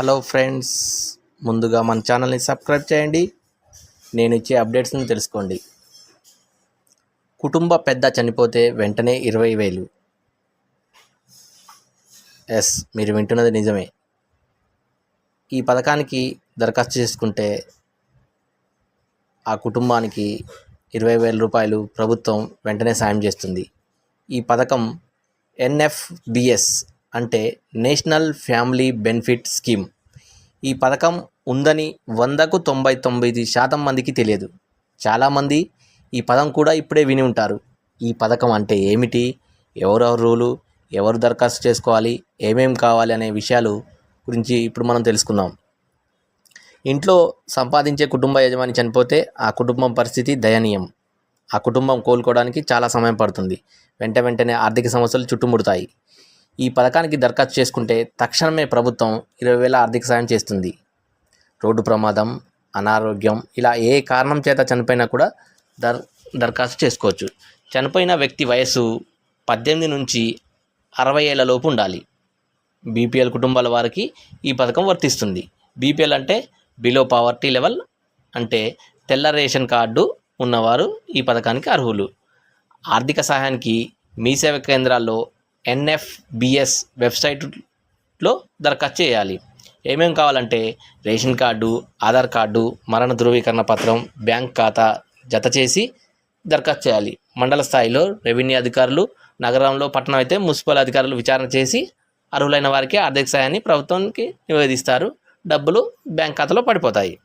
Hello friends ముందుగా మన ఛానల్ని సబ్స్క్రైబ్ చేయండి. నేను ఇచ్చే అప్డేట్స్ని తెలుసుకోండి. కుటుంబ పెద్ద చనిపోతే వెంటనే ఇరవై వేలు. ఎస్ మీరు వింటున్నది నిజమే. ఈ పథకానికి దరఖాస్తు చేసుకుంటే ఆ కుటుంబానికి ఇరవై వేల రూపాయలు ప్రభుత్వం వెంటనే సాయం చేస్తుంది. ఈ పథకం ఎన్ఎఫ్బిఎస్ అంటే నేషనల్ ఫ్యామిలీ బెనిఫిట్ స్కీమ్. ఈ పథకం ఉందని వందకు తొంభై తొమ్మిది శాతం మందికి తెలియదు. చాలామంది ఈ పదం కూడా ఇప్పుడే విని ఉంటారు. ఈ పథకం అంటే ఏమిటి? ఎవరెవరు రూలు? ఎవరు దరఖాస్తు చేసుకోవాలి? ఏమేం కావాలి అనే విషయాలు గురించి ఇప్పుడు మనం తెలుసుకుందాం. ఇంట్లో సంపాదించే కుటుంబ యజమాని చనిపోతే ఆ కుటుంబం పరిస్థితి దయనీయం. ఆ కుటుంబం కోలుకోవడానికి చాలా సమయం పడుతుంది. వెంట వెంటనే ఆర్థిక సమస్యలు చుట్టుముడతాయి. ఈ పథకానికి దరఖాస్తు చేసుకుంటే తక్షణమే ప్రభుత్వం ఇరవై వేల ఆర్థిక సాయం చేస్తుంది. రోడ్డు ప్రమాదం అనారోగ్యం ఇలా ఏ కారణం చేత చనిపోయినా కూడా దర్ దరఖాస్తు చేసుకోవచ్చు. చనిపోయిన వ్యక్తి వయస్సు పద్దెనిమిది నుంచి అరవై ఏళ్ళ లోపు ఉండాలి. బీపీఎల్ కుటుంబాల వారికి ఈ పథకం వర్తిస్తుంది. బీపీఎల్ అంటే బిలో పావర్టీ లెవెల్ అంటే తెల్ల రేషన్ కార్డు ఉన్నవారు ఈ పథకానికి అర్హులు. ఆర్థిక సహాయానికి మీ సేవ కేంద్రాల్లో ఎన్ఎఫ్బిఎస్ వెబ్సైట్లో దరఖాస్తు చేయాలి. ఏమేమి కావాలంటే రేషన్ కార్డు ఆధార్ కార్డు మరణ ధృవీకరణ పత్రం బ్యాంక్ ఖాతా జత చేసి దరఖాస్తు చేయాలి. మండల స్థాయిలో రెవెన్యూ అధికారులు నగరంలో పట్టణం అయితే మున్సిపల్ అధికారులు విచారణ చేసి అర్హులైన వారికి ఆర్థిక సాయాన్ని ప్రభుత్వానికి నివేదిస్తారు. డబ్బులు బ్యాంక్ ఖాతాలో పడిపోతాయి.